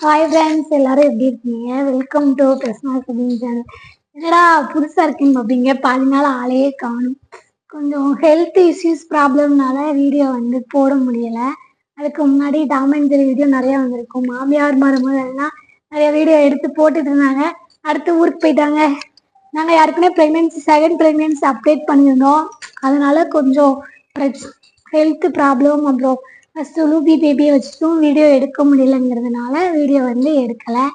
Hi friends எல்லாரும் எப்படி இருக்கீங்க? வெல்கம் டு பிரஸ்னா சபிங் சேனல் என்னடா புதுசாக இருக்குன்னு பார்ப்பீங்க பாதி நாள் ஆளையே காணும். கொஞ்சம் ஹெல்த் இஷ்யூஸ் ப்ராப்ளம்னால வீடியோ வந்து போட முடியலை. அதுக்கு முன்னாடி டாமஞ்சரி வீடியோ நிறையா வந்திருக்கும். மாமியார் மருமகள்லாம் நிறைய வீடியோ எடுத்து போட்டுட்டு இருந்தாங்க. அடுத்து ஊருக்கு போயிட்டாங்க. நாங்கள் யாருக்குமே ப்ரெக்னென்சி செகண்ட் ப்ரெக்னென்சி அப்டேட் பண்ணியிருந்தோம். அதனால கொஞ்சம் ஹெல்த் ப்ராப்ளம் அப்புறம் ஃபஸ்ட்டு லூபி பேபியை வச்சுட்டும் வீடியோ எடுக்க முடியலங்கிறதுனால வீடியோ வந்து எடுக்கலை.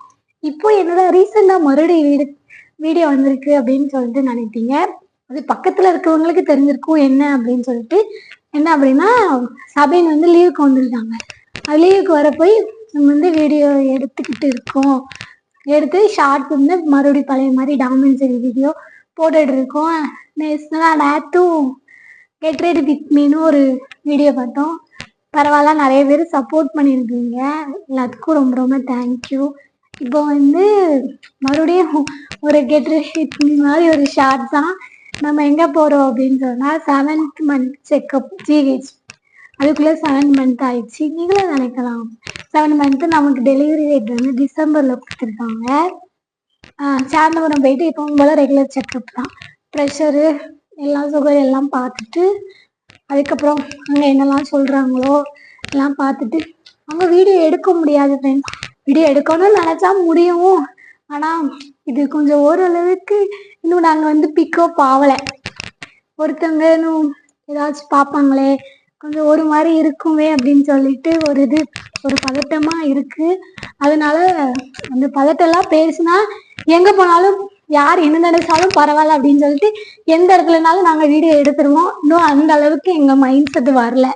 இப்போ என்னோட ரீசெண்டாக மறுபடியும் வீடு வீடியோ வந்திருக்கு அப்படின்னு சொல்லிட்டு நினைப்பீங்க. அது பக்கத்தில் இருக்கிறவங்களுக்கு தெரிஞ்சிருக்கும் என்ன அப்படின்னு சொல்லிட்டு. என்ன அப்படின்னா சபைன் வந்து லீவுக்கு வந்திருக்காங்க அது லீவுக்கு வர போய் நம்ம வந்து வீடியோ எடுத்துக்கிட்டு இருக்கோம். எடுத்து ஷார்ட் வந்து மறுபடியும் பழைய மாதிரி டாமினரி வீடியோ போட்டுட்டு இருக்கோம். நேற்று நேற்றும் கெட் ரெடி வித் மீன்னு ஒரு வீடியோ பார்த்தோம். பரவாயில்ல நிறைய பேர் சப்போர்ட் பண்ணியிருக்கீங்க. எல்லாத்துக்கும் ரொம்ப ரொம்ப தேங்க்யூ இப்போ வந்து மறுபடியும் ஒரு கெட்ரு ரெடி மாதிரி ஒரு ஷார்ட் தான் நம்ம எங்கே போகிறோம் அப்படின்னு சொன்னால் செவன்த் மந்த் செக்கப் ஜிஹெச் அதுக்குள்ளே செவன் மந்த் ஆயிடுச்சு. நீங்களும் நினைக்கலாம். செவன் மந்த்து நமக்கு டெலிவரி டேட் வந்து டிசம்பரில் கொடுத்துருக்காங்க. சேர்ந்தவரம் போயிட்டு இப்போ போல் ரெகுலர் செக்கப் தான். ப்ரெஷரு எல்லாம் சுகர் எல்லாம் பார்த்துட்டு அதுக்கப்புறம் அவங்க என்னெல்லாம் சொல்கிறாங்களோ எல்லாம் பார்த்துட்டு அவங்க வீடியோ எடுக்க முடியாது ஃப்ரெண்ட்ஸ் வீடியோ எடுக்கணும்னு நினச்சா முடியும் ஆனால் இது கொஞ்சம் ஓரளவுக்கு இன்னும் நாங்கள் வந்து பிக்கப் ஆகலை. ஒருத்தவங்க இன்னும் ஏதாச்சும் பார்ப்பாங்களே கொஞ்சம் ஒரு மாதிரி இருக்குமே அப்படின்னு சொல்லிட்டு ஒரு இது ஒரு பதட்டமாக இருக்குது அதனால அந்த பதட்டம்லாம் பேசுனா எங்கே போனாலும் யார் என்ன நினைச்சாலும் பரவாயில்ல அப்படின்னு சொல்லிட்டு எந்த இடத்துலனாலும் நாங்கள் வீடியோ எடுத்துருவோம். இன்னும் அந்த அளவுக்கு எங்கள் மைண்ட் செட் வரல.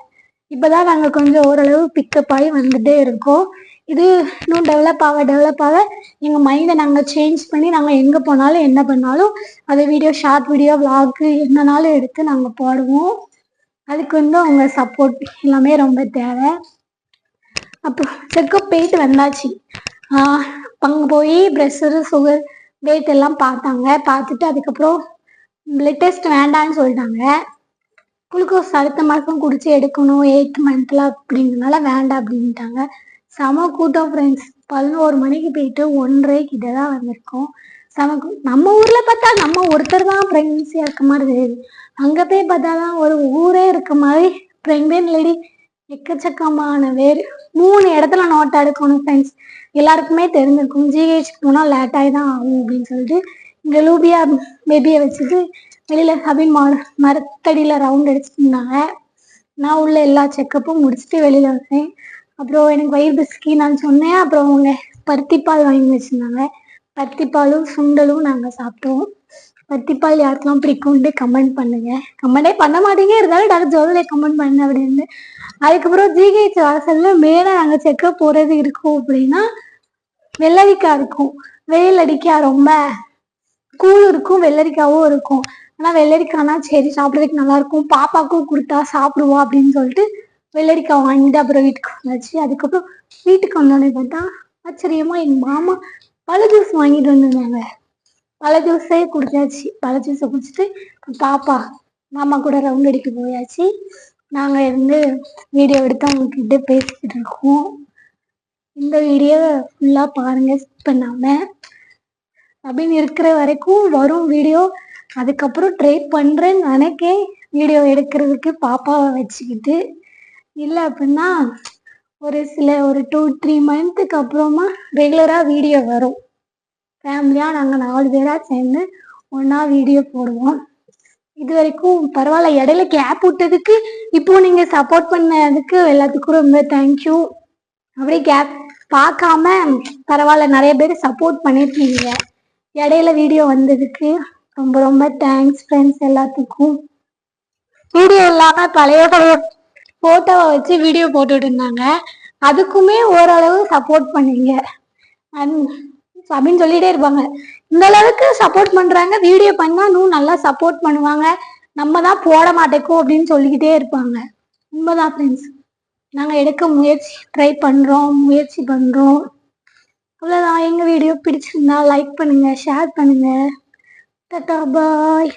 இப்பதான் நாங்கள் கொஞ்சம் ஓரளவு பிக்கப் ஆகி வந்துட்டே இருக்கோம். இது இன்னும் டெவலப் ஆக டெவலப் ஆக எங்கள் மைண்டை நாங்கள் சேஞ்ச் பண்ணி நாங்கள் எங்கே போனாலும் என்ன பண்ணாலும் அதை வீடியோ ஷார்ட் வீடியோ விளாக்கு என்னனாலும் எடுத்து நாங்கள் போடுவோம். அதுக்கு வந்து அவங்க சப்போர்ட் எல்லாமே ரொம்ப தேவை. அப்போ செக்கப் போயிட்டு வந்தாச்சு. அங்கே போய் ப்ரெஷரு சுகர் வெயிட் எல்லாம் பார்த்தாங்க. பார்த்துட்டு அதுக்கப்புறம் பிளட் டெஸ்ட் வேண்டான்னு சொல்லிட்டாங்க. குளுக்கோஸ் அடுத்த மாதம் குடிச்சு எடுக்கணும் எயித் மந்த்தில் அப்படிங்கிறனால வேண்டாம் அப்படின்ட்டாங்க. செம கூட்டம் ஃப்ரெண்ட்ஸ் பதினோரு மணிக்கு போயிட்டு ஒன்றரை கிட்ட தான் வந்திருக்கோம். செம நம்ம ஊரில் பார்த்தா நம்ம ஒருத்தர் தான் ப்ரெக்னென்சியாக இருக்க மாதிரி தெரியுது. அங்கே போய் பார்த்தா தான் ஒரு ஊரே இருக்க மாதிரி ப்ரெக்னென்ட் லேடி எக்கச்சக்கமான வேறு மூணு இடத்துல நோட் எடுக்கணும் ஃப்ரெண்ட்ஸ் எல்லாருக்குமே தெரிஞ்சிருக்கும். ஜிஹெச் போனால் லேட்டாகி தான் ஆகும் அப்படின்னு சொல்லிட்டு இங்கே லூபியா பேபியை வச்சுட்டு வெளியில் சபின் மா மரத்தடியில் ரவுண்ட் அடிச்சுட்டு இருந்தாங்க நான் உள்ள எல்லா செக்கப்பும் முடிச்சுட்டு வெளியில் வந்தேன். அப்புறம் எனக்கு வயிறு பிஸ்கி நான் சொன்னேன். அப்புறம் அவங்க பருத்திப்பால் வாங்கி வச்சுருந்தாங்க. பருத்திப்பாலும் சுண்டலும் நாங்கள் சாப்பிட்டோம். பத்திப்பால் யாருக்கெல்லாம் பிடிக்கும்ட்டு கமெண்ட் பண்ணுங்க. கமெண்டே பண்ண மாட்டீங்க இருந்தாலும் டாக்டர் ஜோதிலே கமெண்ட் பண்ணு அப்படின்னு. அதுக்கப்புறம் ஜிஹெச் வாசல்ல மேலே நாங்கள் செக்கப் போகிறது இருக்கும் அப்படின்னா வெள்ளரிக்காய் இருக்கும். வெயில் அடிக்கா ரொம்ப. கூழ் இருக்கும் வெள்ளரிக்காவும் இருக்கும். ஆனால் வெள்ளரிக்காய்னா சரி சாப்பிட்றதுக்கு நல்லா இருக்கும். பாப்பாக்கும் கொடுத்தா சாப்பிடுவோம் அப்படின்னு சொல்லிட்டு வெள்ளரிக்காய் வாங்கிட்டு அப்புறம் வீட்டுக்கு வந்தாச்சு. அதுக்கப்புறம் வீட்டுக்கு வந்தோடனே பார்த்தா ஆச்சரியமா எங்கள் மாமா பழ ஜூஸ் வாங்கிட்டு வந்திருந்தாங்க. பழ ஜூஸே குடிச்சாச்சு. பழ ஜூஸை குடிச்சிட்டு பாப்பா மாமா கூட ரவுண்ட் அடிக்க போயாச்சு. நாங்கள் இருந்து வீடியோ எடுத்து அவங்கக்கிட்ட பேசிக்கிட்டு இருக்கோம். இந்த வீடியோவை ஃபுல்லாக பாருங்கள் ஸ்கிப் பண்ணாமல் அப்படின்னு இருக்கிற வரைக்கும் வரும் வீடியோ அதுக்கப்புறம் ட்ரை பண்ணுறேன்னு நினைக்கேன். வீடியோ எடுக்கிறதுக்கு பாப்பாவை வச்சுக்கிட்டு. இல்லை அப்படின்னா ஒரு சில ஒரு டூ த்ரீ மந்த்துக்கு அப்புறமா ரெகுலராக வீடியோ வரும். ஃபேமிலியாக நாங்கள் நாலு பேராக சேர்ந்து ஒன்றா வீடியோ போடுவோம். இது வரைக்கும் பரவாயில்ல. இடையில கேப் விட்டதுக்கு இப்போ நீங்கள் சப்போர்ட் பண்ணதுக்கு எல்லாத்துக்கும் ரொம்ப தேங்க்யூ அப்படியே கேப் பார்க்காம பரவாயில்ல. நிறைய பேர் சப்போர்ட் பண்ணியிருக்கீங்க. இடையில வீடியோ வந்ததுக்கு ரொம்ப ரொம்ப தேங்க்ஸ் ஃப்ரெண்ட்ஸ் எல்லாத்துக்கும். வீடியோ இல்லாமல் பழைய பழைய ஃபோட்டோவை வச்சு வீடியோ போட்டுட்டு இருந்தாங்க. அதுக்குமே ஓரளவு சப்போர்ட் பண்ணீங்க. அப்படின்னு சொல்லிட்டே இருப்பாங்க. இந்த அளவுக்கு சப்போர்ட் பண்றாங்க. வீடியோ பண்ணா இன்னும் நல்லா சப்போர்ட் பண்ணுவாங்க. நம்ம தான் போட மாட்டேக்கோ அப்படின்னு சொல்லிக்கிட்டே இருப்பாங்க. உண்மைதான் ஃப்ரெண்ட்ஸ் நாங்கள் எடுக்க முயற்சி ட்ரை பண்ணுறோம் முயற்சி பண்ணுறோம் அவ்வளோதான் எங்கள் வீடியோ பிடிச்சிருந்தா லைக் பண்ணுங்கள் ஷேர் பண்ணுங்கள் டட்டா பாய்